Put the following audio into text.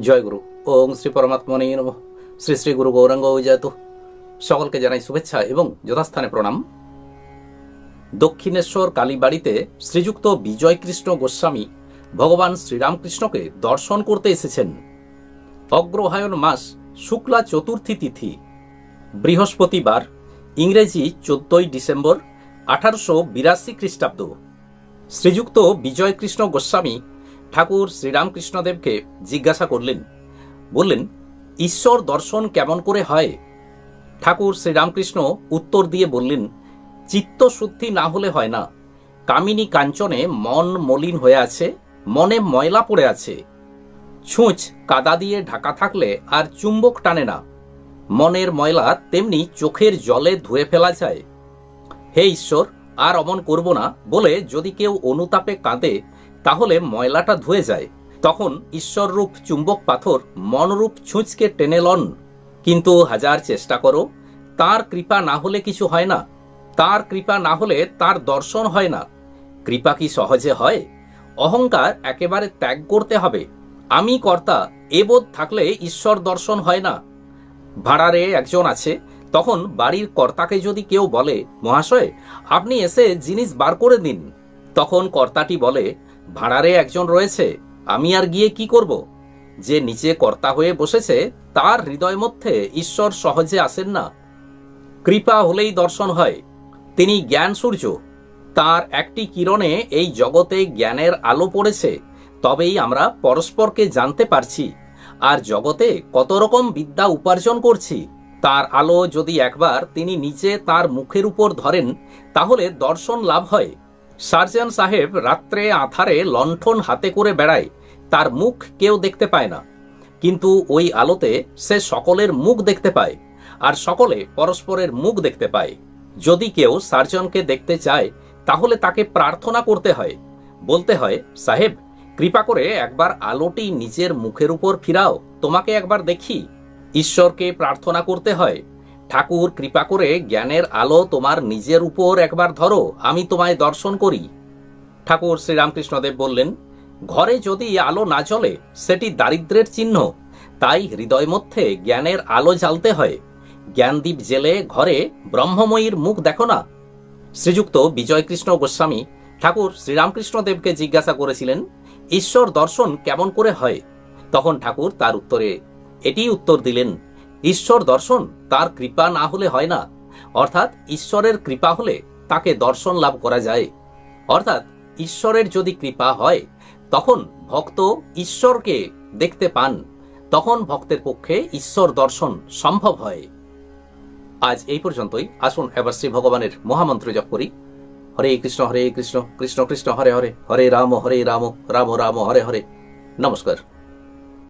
জয় গুরু। ওং শ্রী পরমাত্মনে নম। শ্রী শ্রী গুরু গৌরাঙ্গ জয়তু সকলকে জানাই শুভেচ্ছা এবং যথাস্থানে প্রণাম। দক্ষিণেশ্বর কালীবাড়িতে শ্রীযুক্ত বিজয় কৃষ্ণ গোস্বামী ভগবান শ্রীরামকৃষ্ণকে দর্শন করতে এসেছেন। অগ্রহায়ণ মাস শুক্লা চতুর্থী তিথি, বৃহস্পতিবার, ইংরেজি চোদ্দই ডিসেম্বর, আঠারোশো বিরাশি খ্রিস্টাব্দ। শ্রীযুক্ত বিজয় কৃষ্ণ গোস্বামী ঠাকুর শ্রীরামকৃষ্ণদেবকে জিজ্ঞাসা করলেন, বললেন, ঈশ্বর দর্শন কেমন করে হয়? ঠাকুর শ্রীরামকৃষ্ণ উত্তর দিয়ে বললেন, চিত্তশুদ্ধি না হলে হয় না। কামিনী কাঞ্চনে মন মলিন হয়ে আছে, মনে ময়লা পড়ে আছে। ছুঁচ কাদা দিয়ে ঢাকা থাকলে আর চুম্বক টানে না। মনের ময়লা তেমনি চোখের জলে ধুয়ে ফেলা যায়। হে ঈশ্বর, আর অমন করব না বলে যদি কেউ অনুতাপে কাঁদে তাহলে ময়লাটা ধুয়ে যায়। তখন ঈশ্বররূপ চুম্বক পাথর মনরূপ ছুঁচকে টেনে লন। কিন্তু হাজার চেষ্টা করো, তার কৃপা না হলে কিছু হয় না। তার কৃপা না হলে তার দর্শন হয় না। কৃপা কি সহজে হয়? অহংকার একেবারে ত্যাগ করতে হবে। আমি কর্তা, এ বোধ থাকলে ঈশ্বর দর্শন হয় না। ভাড়ারে একজন আছে, তখন বাড়ির কর্তাকে যদি কেউ বলে, মহাশয়, আপনি এসে জিনিস বার করে দিন। তখন কর্তাটি বলে ভাড়ারে একজন রয়েছে, আমি আর গিয়ে কি করব? যে নিচে কর্তা হয়ে বসেছে, তার হৃদয় মধ্যে ঈশ্বর সহজে আসেন না। কৃপা হলেই দর্শন হয়। তিনি জ্ঞান সূর্য। তার একটি কিরণে এই জগতে জ্ঞানের আলো পড়েছে, তবেই আমরা পরস্পরকে জানতে পারছি। আর জগতে কত রকম বিদ্যা উপার্জন করছি, তার আলো যদি একবার তিনি নিচে তার মুখের উপর ধরেন, তাহলে দর্শন লাভ হয়। সার্জন সাহেব রাত্রে আধারে লণ্ঠন হাতে করে বেড়ায়, তার মুখ কেউ দেখতে পায় না। কিন্তু ওই আলোতে সে সকলের মুখ দেখতে পায়, আর সকলে পরস্পরের মুখ দেখতে পায়। যদি কেউ সার্জনকে দেখতে চায়, তাহলে তাকে প্রার্থনা করতে হয়। বলতে হয়, সাহেব, কৃপা করে একবার আলোটি নিজের মুখের উপর ফিরাও, তোমাকে একবার দেখি। ঈশ্বরকে প্রার্থনা করতে হয়। ঠাকুর কৃপা করে জ্ঞানের আলো তোমার নিজের উপর একবার ধরো, আমি তোমায় দর্শন করি। ঠাকুর শ্রীরামকৃষ্ণদেব বললেন, ঘরে যদি আলো না জ্বলে, সেটি দারিদ্রের চিহ্ন। তাই হৃদয় মধ্যে জ্ঞানের আলো জ্বালতে হয়। জ্ঞানদীপ জেলে ঘরে ব্রহ্মময়ীর মুখ দেখো না। শ্রীযুক্ত বিজয়কৃষ্ণ গোস্বামী ঠাকুর শ্রীরামকৃষ্ণদেবকে জিজ্ঞাসা করেছিলেন, ঈশ্বর দর্শন কেমন করে হয়? তখন ঠাকুর তার উত্তরে এটি উত্তর দিলেন ঈশ্বর দর্শন তার কৃপা না হলে হয় না। অর্থাৎ ঈশ্বরের কৃপা হলে তাকে দর্শন লাভ করা যায়। অর্থাৎ ঈশ্বরের যদি কৃপা হয়, তখন ভক্ত ঈশ্বরকে দেখতে পান। তখন ভক্তের পক্ষে ঈশ্বর দর্শন সম্ভব হয়। আজ এই পর্যন্তই। আসুন এবার শ্রী ভগবানের মহামন্ত্র জপ করি। হরে কৃষ্ণ হরে কৃষ্ণ কৃষ্ণ কৃষ্ণ, হরে হরে। হরে রাম হরে রাম রাম রাম, হরে হরে। নমস্কার।